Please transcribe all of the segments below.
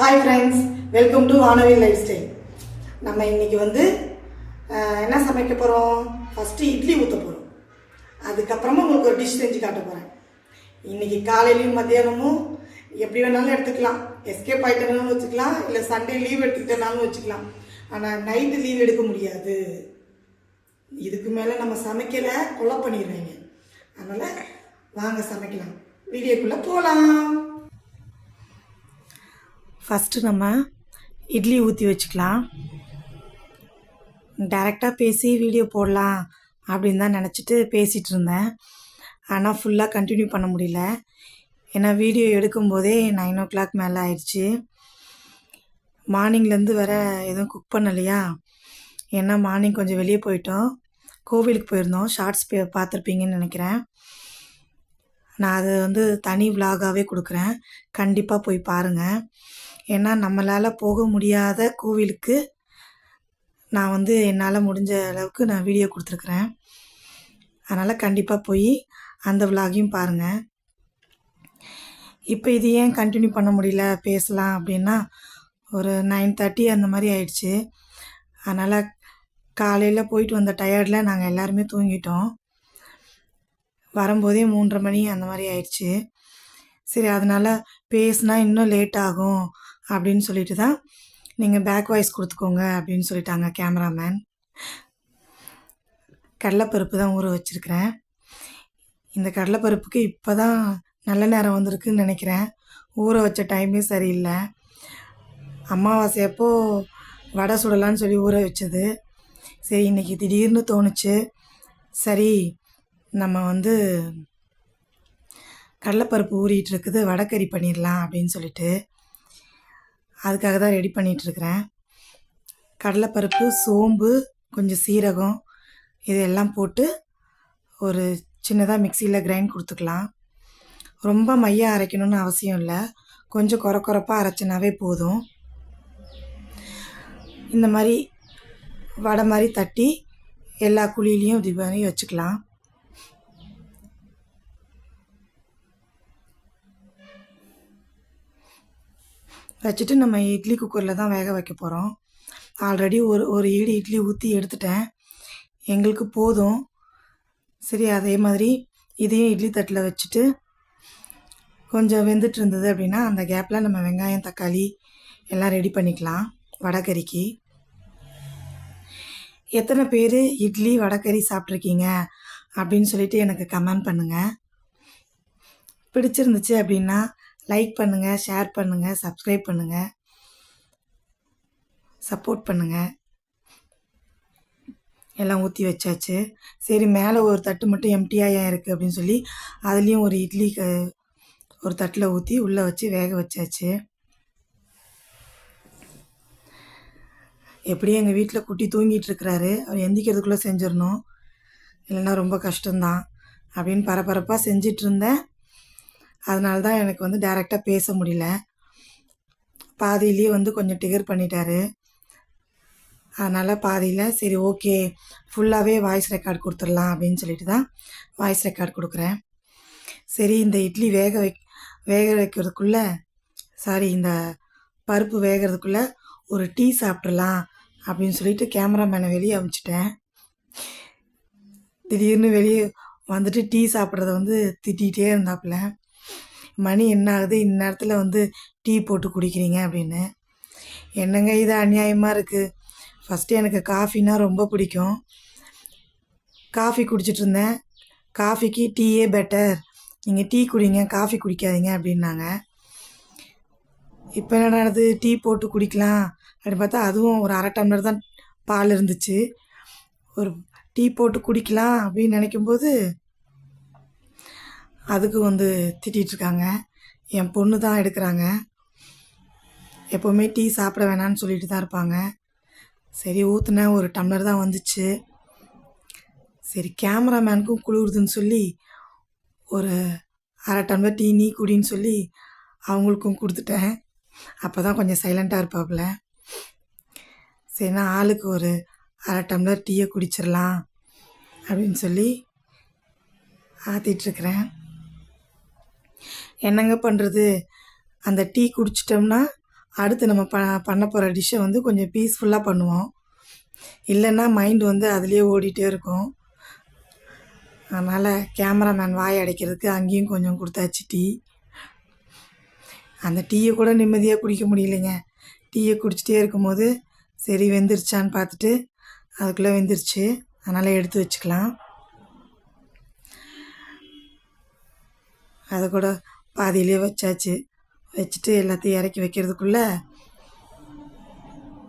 Hi friends welcome to Vanavi life style நம்ம இன்றைக்கி வந்து என்ன சமைக்க போகிறோம் ஃபஸ்ட்டு இட்லி ஊற்ற போகிறோம் அதுக்கப்புறமா உங்களுக்கு ஒரு டிஷ் செஞ்சு காட்ட போகிறேன் இன்றைக்கி காலையிலையும் மத்தியானமும் எப்படி வேணாலும் எடுத்துக்கலாம். எஸ்கேப் ஆகிட்டனாலும் வச்சுக்கலாம் இல்லை சண்டே லீவ் எடுத்துக்கிட்டனாலும் வச்சுக்கலாம். ஆனால் நைட்டு லீவ் எடுக்க முடியாது. இதுக்கு மேலே நம்ம சமைக்கலை கொலை பண்ணிடுவீங்க அதனால் வாங்க சமைக்கலாம். வீடியோக்குள்ளே போகலாம் ஃபஸ்ட்டு நம்ம இட்லி ஊற்றி வச்சுக்கலாம். டேரெக்டாக பேசி வீடியோ போடலாம் அப்படின்னு தான் நினச்சிட்டு பேசிகிட்டு இருந்தேன். ஆனால் ஃபுல்லாக கண்டினியூ பண்ண முடியல. ஏன்னா வீடியோ எடுக்கும்போதே நைன் ஓ கிளாக் மேலே ஆயிடுச்சு. மார்னிங்லேருந்து வேறு எதுவும் குக் பண்ணலையா? ஏன்னா மார்னிங் கொஞ்சம் வெளியே போயிட்டோம். கோவிலுக்கு போயிருந்தோம். ஷார்ட்ஸ் பார்த்துருப்பீங்கன்னு நினைக்கிறேன். நான் அது வந்து தனி விலாகாகவே கொடுக்குறேன். கண்டிப்பாக போய் பாருங்கள் ஏன்னா நம்மளால் போக முடியாத கோவிலுக்கு நான் வந்து என்னால் முடிஞ்ச அளவுக்கு நான் வீடியோ கொடுத்துருக்குறேன். அதனால் கண்டிப்பாக போய் அந்த விலாகையும் பாருங்கள் இப்போ இது ஏன் கண்டினியூ பண்ண முடியல? பேசலாம் அப்படின்னா ஒரு நைன் தேர்ட்டி அந்த மாதிரி ஆயிடுச்சு. அதனால் காலையில் போயிட்டு வந்த டயர்டில் நாங்கள் எல்லாருமே தூங்கிட்டோம். வரும்போதே மூன்றரை மணி அந்த மாதிரி ஆயிடுச்சு. சரி அதனால் பேசுனா இன்னும் லேட் ஆகும். அப்படின்னு சொல்லிட்டு தான் நீங்கள் பேக் வாய்ஸ் கொடுத்துக்கோங்க அப்படின்னு சொல்லிட்டாங்க கேமராமேன். கடலைப்பருப்பு தான் ஊற வச்சுருக்கிறேன். இந்த கடலைப்பருப்புக்கு இப்போ தான் நல்ல நேரம் வந்திருக்குன்னு நினைக்கிறேன். ஊற வச்ச டைமே சரியில்லை. அமாவாசையப்போ வடை சுடலான்னு சொல்லி ஊற வச்சது. சரி இன்னைக்கு திடீர்னு தோணுச்சு. சரி நம்ம வந்து கடலைப்பருப்பு ஊறிட்டு இருக்குது வடைக்கறி பண்ணிடலாம் அப்படின்னு சொல்லிட்டு அதுக்காக தான் ரெடி பண்ணிகிட்ருக்கிறேன் கடலைப்பருப்பு சோம்பு கொஞ்சம் சீரகம் இதெல்லாம் போட்டு ஒரு சின்னதாக மிக்சியில் கிரைண்ட் கொடுத்துக்கலாம். ரொம்ப மையாக அரைக்கணும்னு அவசியம் இல்லை. கொஞ்சம் குறை குறைப்பாக அரைச்சினாவே போதும். இந்த மாதிரி வடை மாதிரி தட்டி எல்லா குழியிலையும் இது மாதிரி வச்சுக்கலாம். வச்சுட்டு நம்ம இட்லி குக்கரில் தான் வேக வைக்க போகிறோம் ஆல்ரெடி ஒரு ஒரு ஈடு இட்லி ஊற்றி எடுத்துட்டேன். எங்களுக்கு போதும். சரி அதே மாதிரி இதையும் இட்லி தட்டில் வச்சுட்டு கொஞ்சம் வெந்துட்டு இருந்தது அப்படின்னா அந்த கேப்பில் நம்ம வெங்காயம் தக்காளி எல்லாம் ரெடி பண்ணிக்கலாம். வடகறிக்கு. எத்தனை பேர் இட்லி வடகறி சாப்பிட்ருக்கீங்க அப்படின்னு சொல்லிட்டு எனக்கு கமெண்ட் பண்ணுங்கள் பிடிச்சிருந்துச்சு அப்படின்னா லைக் பண்ணுங்கள் ஷேர் பண்ணுங்கள் சப்ஸ்கிரைப் பண்ணுங்கள் சப்போர்ட் பண்ணுங்கள் எல்லாம் ஊற்றி வச்சாச்சு. சரி மேலே ஒரு தட்டு மட்டும் எம்டியாக ஏன் இருக்குது அப்படின்னு சொல்லி அதுலேயும் ஒரு இட்லி க ஒரு தட்டில் ஊற்றி உள்ளே வச்சு வேக வச்சாச்சு. எப்படியும் எங்கள் வீட்டில் குட்டி தூங்கிட்டு இருக்கிறாரு. அவர் எந்திக்கிறதுக்குள்ளே செஞ்சிடணும். இல்லைன்னா ரொம்ப கஷ்டம்தான். அப்படின்னு பரபரப்பாக செஞ்சிட்ருந்தேன் அதனால தான் எனக்கு வந்து டைரெக்டாக பேச முடியல. பாதியிலேயே வந்து கொஞ்சம் டிகர் பண்ணிட்டாரு. அதனால் பாதியில் சரி ஓகே ஃபுல்லாகவே வாய்ஸ் ரெக்கார்ட் கொடுத்துடலாம் அப்படின்னு சொல்லிட்டு தான் வாய்ஸ் ரெக்கார்ட் கொடுக்குறேன். சரி இந்த இட்லி வேக வை வேக வைக்கிறதுக்குள்ளே சாரி இந்த பருப்பு வேகிறதுக்குள்ளே ஒரு டீ சாப்பிட்றலாம் அப்படின்னு சொல்லிட்டு கேமராமேனை வெளியே அமுச்சிட்டேன் திடீர்னு வெளியே வந்துட்டு டீ சாப்பிட்றத வந்து திட்டிகிட்டே இருந்தாப்புல. மணி என்ன ஆகுது? இந்நேரத்தில் வந்து டீ போட்டு குடிக்கிறீங்க அப்படின்னு. என்னங்க இது அநியாயமாக இருக்குது ஃபஸ்ட்டு எனக்கு காஃபினா ரொம்ப பிடிக்கும். காஃபி குடிச்சிட்டு இருந்தேன். காஃபிக்கு டீயே பெட்டர் நீங்கள் டீ குடிங்க காஃபி குடிக்காதீங்க அப்படின்னாங்க. இப்போ என்ன நடந்தது டீ போட்டு குடிக்கலாம் அப்படின்னு பார்த்தா அதுவும் ஒரு அரை டம்ளர் தான் பால் இருந்துச்சு. ஒரு டீ போட்டு குடிக்கலாம் அப்படின்னு நினைக்கும்போது அதுக்கு வந்து திட்டிகிட்ருக்காங்க என் பொண்ணு தான் எடுக்கிறாங்க. எப்போவுமே டீ சாப்பிட வேணான்னு சொல்லிட்டு தான் இருப்பாங்க. சரி ஊற்றுனேன் ஒரு டம்ளர் தான் வந்துச்சு. சரி கேமராமேனுக்கும் குளிருதுன்னு சொல்லி ஒரு அரை டம்ளர் டீ நீ குடின்னு சொல்லி அவங்களுக்கும் கொடுத்துட்டேன். அப்போ தான் கொஞ்சம் சைலண்ட்டாக இருப்பாப்புல. சரி நான் ஆளுக்கு ஒரு அரை டம்ளர் டீயை குடிச்சிடலாம் அப்படின்னு சொல்லி ஆற்றிட்டுருக்குறேன் என்னங்க பண்ணுறது அந்த டீ குடிச்சிட்டோம்னா அடுத்து நம்ம ப பண்ண போகிற டிஷ்ஷை வந்து கொஞ்சம் பீஸ்ஃபுல்லாக பண்ணுவோம். இல்லைன்னா மைண்ட் வந்து அதுலேயே ஓடிட்டே இருக்கும். அதனால் கேமராமேன் வாய் அடைக்கிறதுக்கு அங்கேயும் கொஞ்சம் கொடுத்தாச்சு டீ. அந்த டீயை கூட நிம்மதியாக குடிக்க முடியலைங்க. டீயை குடிச்சிட்டே இருக்கும்போது சரி வெந்துருச்சான்னு பார்த்துட்டு அதுக்குள்ளே வெந்துருச்சு. அதனால் எடுத்து வச்சுக்கலாம். அதை கூட பாதியிலே வச்சாச்சு. வச்சுட்டு எல்லாத்தையும் இறக்கி வைக்கிறதுக்குள்ளே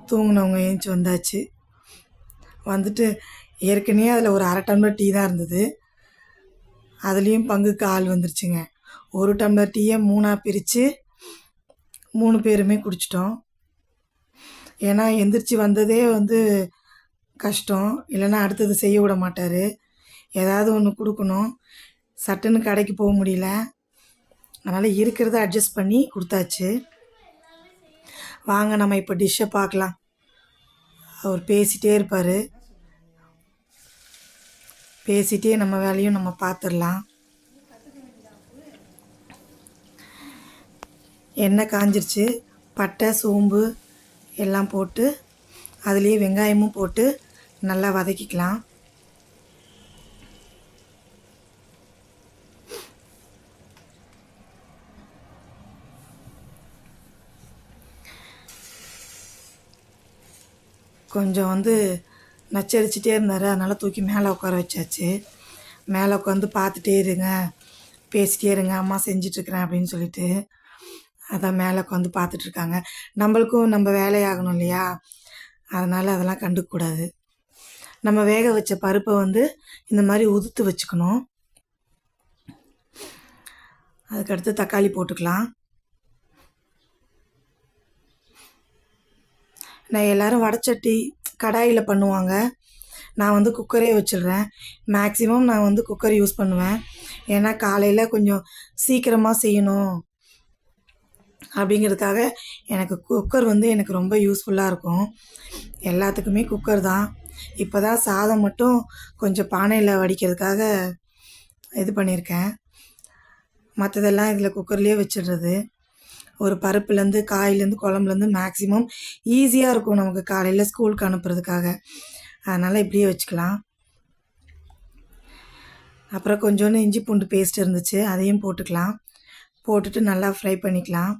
தூங்கினவங்க ஏஞ்சி வந்தாச்சு. வந்துட்டு ஏற்கனவே அதில் ஒரு அரை டம்ளர் டீ தான் இருந்தது. அதுலேயும் பங்குக்கு ஆள் வந்துருச்சுங்க. ஒரு டம்ளர் டீயை மூணாக பிரித்து மூணு பேருமே குடிச்சிட்டோம். ஏன்னா எந்திரிச்சு வந்ததே வந்து கஷ்டம். இல்லைன்னா அடுத்தது செய்ய விட மாட்டார். ஏதாவது ஒன்று கொடுக்கணும். சட்டுன்னு கடைக்கு போக முடியல. அதனால் இருக்கிறத அட்ஜஸ்ட் பண்ணி கொடுத்தாச்சு. வாங்க நம்ம இப்போ டிஷ்ஷை பார்க்கலாம். அவர் பேசிகிட்டே இருப்பார். பேசிகிட்டே நம்ம வேலையும் நம்ம பார்த்துடலாம். எண்ணெய் காஞ்சிருச்சு. பட்டை சோம்பு எல்லாம் போட்டு அதுலேயே வெங்காயமும் போட்டு நல்லா வதக்கிக்கலாம். கொஞ்சம் வந்து நச்சரிச்சிட்டே இருந்தார். அதனால் தூக்கி மேலே உட்கார வச்சாச்சு. மேலே உட்காந்து பார்த்துட்டே இருங்க பேசிட்டே இருங்க அம்மா செஞ்சிட்ருக்குறேன் அப்படின்னு சொல்லிட்டு அதான் மேலே உட்காந்து பார்த்துட்ருக்காங்க. நம்மளுக்கும் நம்ம வேலையாகணும் இல்லையா? அதனால் அதெல்லாம் கண்டுக்கூடாது நம்ம வேக வச்ச பருப்பை வந்து இந்த மாதிரி உதுத்து வச்சுக்கணும். அதுக்கடுத்து தக்காளி போட்டுக்கலாம். நான் எல்லோரும் வடச்சட்டி கடாயில் பண்ணுவாங்க. நான் வந்து குக்கரே வச்சிடுறேன். மேக்ஸிமம் நான் வந்து குக்கர் யூஸ் பண்ணுவேன். ஏன்னா காலையில் கொஞ்சம் சீக்கிரமாக செய்யணும் அப்படிங்கிறதுக்காக எனக்கு குக்கர் வந்து எனக்கு ரொம்ப யூஸ்ஃபுல்லாக இருக்கும். எல்லாத்துக்குமே குக்கர் தான். இப்போ தான் சாதம் மட்டும் கொஞ்சம் பானையில் வடிக்கிறதுக்காக இது பண்ணியிருக்கேன். மற்றதெல்லாம் இதில் குக்கர்லேயே வச்சிடுறது. ஒரு பருப்புலேருந்து காயிலேருந்து குழம்புலேருந்து மேக்ஸிமம் ஈஸியாக இருக்கும் நமக்கு காலையில் ஸ்கூலுக்கு அனுப்புறதுக்காக. அதனால் இப்படியே வச்சுக்கலாம். அப்புறம் கொஞ்சோண்டு இஞ்சி பூண்டு பேஸ்ட் இருந்துச்சு அதையும் போட்டுக்கலாம். போட்டுட்டு நல்லா ஃப்ரை பண்ணிக்கலாம்.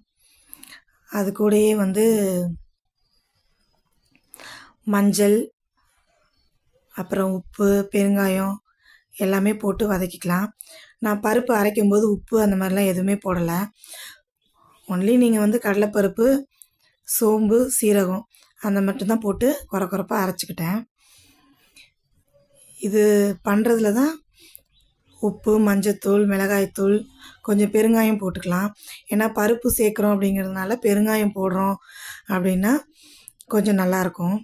அது கூடயே வந்து மஞ்சள் அப்புறம் உப்பு பெருங்காயம் எல்லாமே போட்டு வதக்கிக்கலாம். நான் பருப்பு அரைக்கும்போது உப்பு அந்த மாதிரிலாம் எதுவுமே போடலை. ஒன்லி நீங்கள் வந்து கடலைப்பருப்பு சோம்பு சீரகம் அந்த மட்டும்தான் போட்டு குறை குறைப்பாக அரைச்சிக்கிட்டேன். இது பண்ணுறதுல தான் உப்பு மஞ்சத்தூள் மிளகாய்த்தூள் கொஞ்சம் பெருங்காயம் போட்டுக்கலாம். ஏன்னா பருப்பு சேர்க்குறோம் அப்படிங்கிறதுனால பெருங்காயம் போடுறோம் அப்படின்னா கொஞ்சம் நல்லாயிருக்கும்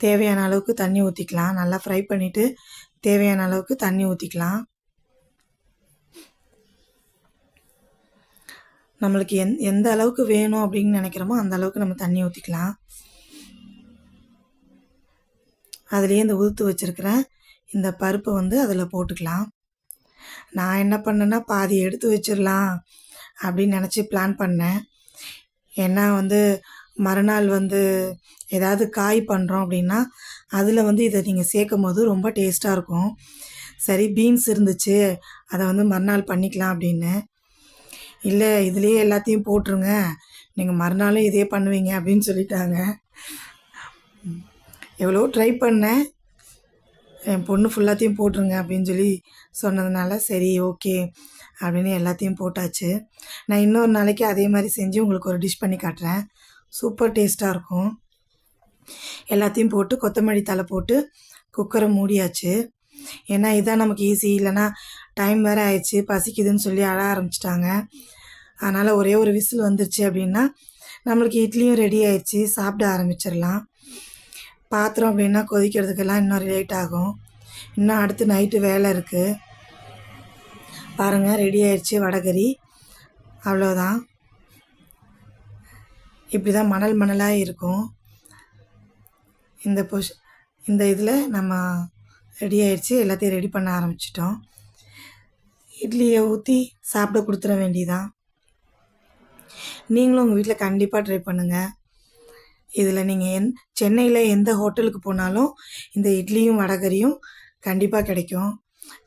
தேவையான அளவுக்கு தண்ணி ஊற்றிக்கலாம் நல்லா ஃப்ரை பண்ணிவிட்டு தேவையான அளவுக்கு தண்ணி ஊற்றிக்கலாம் நம்மளுக்கு எந் எந்த அளவுக்கு வேணும் அப்படின்னு நினைக்கிறோமோ அந்த அளவுக்கு நம்ம தண்ணி ஊற்றிக்கலாம் அதுலேயே இந்த உதுத்து வச்சுருக்கிற இந்த பருப்பை வந்து அதில் போட்டுக்கலாம். நான் என்ன பண்ணேன்னா பாதி எடுத்து வச்சிடலாம் அப்படின்னு நினச்சி பிளான் பண்ணேன். ஏன்னா வந்து மறுநாள் வந்து ஏதாவது காய் பண்ணுறோம் அப்படின்னா அதில் வந்து இதை நீங்கள் சேர்க்கும் போது ரொம்ப டேஸ்ட்டாக இருக்கும். சரி பீன்ஸ் இருந்துச்சு அதை வந்து மறுநாள் பண்ணிக்கலாம் அப்படின்னு. இல்லை இதுலேயே எல்லாத்தையும் போட்டுருங்க. நீங்கள் மறுநாளும் இதே பண்ணுவீங்க அப்படின்னு சொல்லிட்டாங்க. எவ்வளோ ட்ரை பண்ணேன் என் பொண்ணு ஃபுல்லாத்தையும் போட்டுருங்க அப்படின்னு சொல்லி சொன்னதுனால சரி ஓகே அப்படின்னு எல்லாத்தையும் போட்டாச்சு. நான் இன்னொரு நாளைக்கு அதே மாதிரி செஞ்சு உங்களுக்கு ஒரு டிஷ் பண்ணி காட்டுறேன். சூப்பர் டேஸ்ட்டாக இருக்கும். எல்லாத்தையும் போட்டு கொத்தமல்லி தலை போட்டு குக்கரை மூடியாச்சு. ஏன்னா இதான் நமக்கு ஈஸி இல்லைன்னா டைம் வேறு ஆயிடுச்சு. பசிக்குதுன்னு சொல்லி அழ ஆரம்பிச்சிட்டாங்க. அதனால் ஒரே ஒரு விசில் வந்துருச்சு அப்படின்னா நம்மளுக்கு இட்லியும் ரெடி ஆயிடுச்சு சாப்பிட ஆரம்பிச்சிடலாம். பாத்திரம் அப்படின்னா கொதிக்கிறதுக்கெல்லாம் இன்னும் லேட் ஆகும். இன்னும் அடுத்து நைட்டு வேலை இருக்குது பாருங்கள் ரெடி ஆயிடுச்சு வடகறி. அவ்வளோதான் இப்படி தான் மணல் மணலாக இருக்கும். இந்த பொஷ் இந்த இதில் நம்ம ரெடி ஆயிடுச்சு எல்லாத்தையும் ரெடி பண்ண ஆரம்பிச்சிட்டோம். இட்லியை ஊற்றி சாப்பிட கொடுத்துட வேண்டியதான் நீங்களும் உங்கள் வீட்டில் கண்டிப்பாக ட்ரை பண்ணுங்கள் இதில் நீங்கள் எந் சென்னையில் எந்த ஹோட்டலுக்கு போனாலும் இந்த இட்லியும் வடகரியும் கண்டிப்பாக கிடைக்கும்.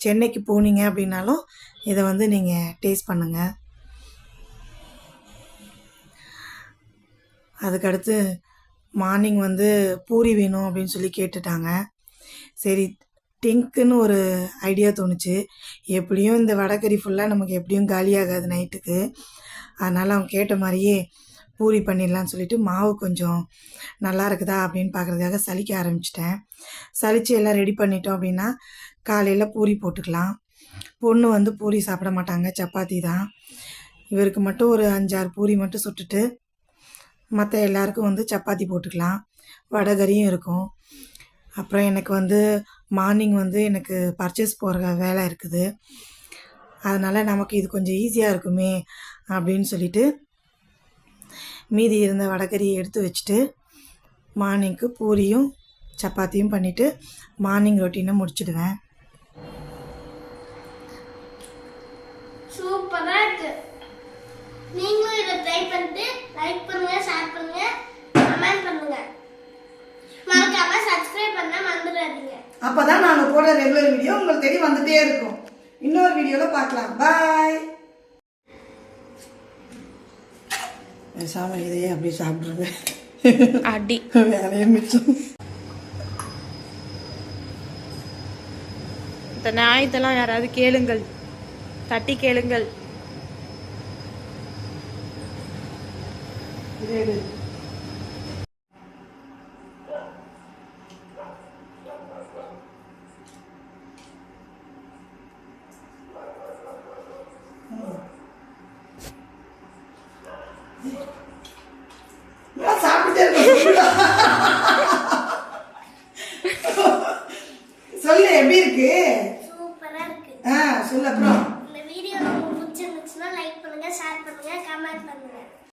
சென்னைக்கு போனீங்க அப்படின்னாலும் இதை வந்து நீங்கள் டேஸ்ட் பண்ணுங்கள் அதுக்கடுத்து மார்னிங் வந்து பூரி வேணும் அப்படின்னு சொல்லி கேட்டுட்டாங்க. சரி டிங்க்குன்னு ஒரு ஐடியா தோணுச்சு. எப்படியும் இந்த வடகறி ஃபுல்லாக நமக்கு எப்படியும் காலியாகாது நைட்டுக்கு அதனால் அவன் கேட்ட மாதிரியே பூரி பண்ணிடலான்னு சொல்லிட்டு மாவு கொஞ்சம் நல்லா இருக்குதா அப்படின்னு பார்க்குறதுக்காக சலிக்க ஆரம்பிச்சிட்டேன். சலித்து எல்லாம் ரெடி பண்ணிட்டோம் அப்படின்னா காலையில் பூரி போட்டுக்கலாம். பொண்ணு வந்து பூரி சாப்பிட மாட்டாங்க சப்பாத்தி தான். இவருக்கு மட்டும் ஒரு அஞ்சாறு பூரி மட்டும் சுட்டுட்டு மற்ற எல்லாருக்கும் வந்து சப்பாத்தி போட்டுக்கலாம். வடகரியும் இருக்கும். அப்புறம் எனக்கு வந்து மார்னிங் வந்து எனக்கு பர்ச்சேஸ் போகிற வேலை இருக்குது. அதனால் நமக்கு இது கொஞ்சம் ஈஸியாக இருக்குமே அப்படின்னு சொல்லிட்டு மீதி இருந்த வடகரியை எடுத்து வச்சுட்டு மார்னிங்க்கு பூரியும் சப்பாத்தியும் பண்ணிவிட்டு மார்னிங் ரொட்டீனை முடிச்சிடுவேன். சூப்பரா இருக்கு. நீங்களும் இதை ட்ரை பண்ணிட்டு லைக் பண்ணுங்க ஷேர் பண்ணுங்க கமெண்ட் பண்ணுங்க. மறக்காம சப்ஸ்கிரைப் பண்ண மறந்துடாதீங்க. அப்போ தான் நாங்கள் போடுற ரெகுலர் வீடியோ உங்களுக்கு தேடி வந்துட்டே இருக்கும். இன்னொரு வீடியோவில் பார்க்கலாம். பாய் பேசாமல் இதையே அப்படியே சாப்பிட்ருங்க அடி. வேலையே மிச்சம். இந்த நியாயத்தெல்லாம் யாராவது கேளுங்கள். தட்டி கேளுங்கள்.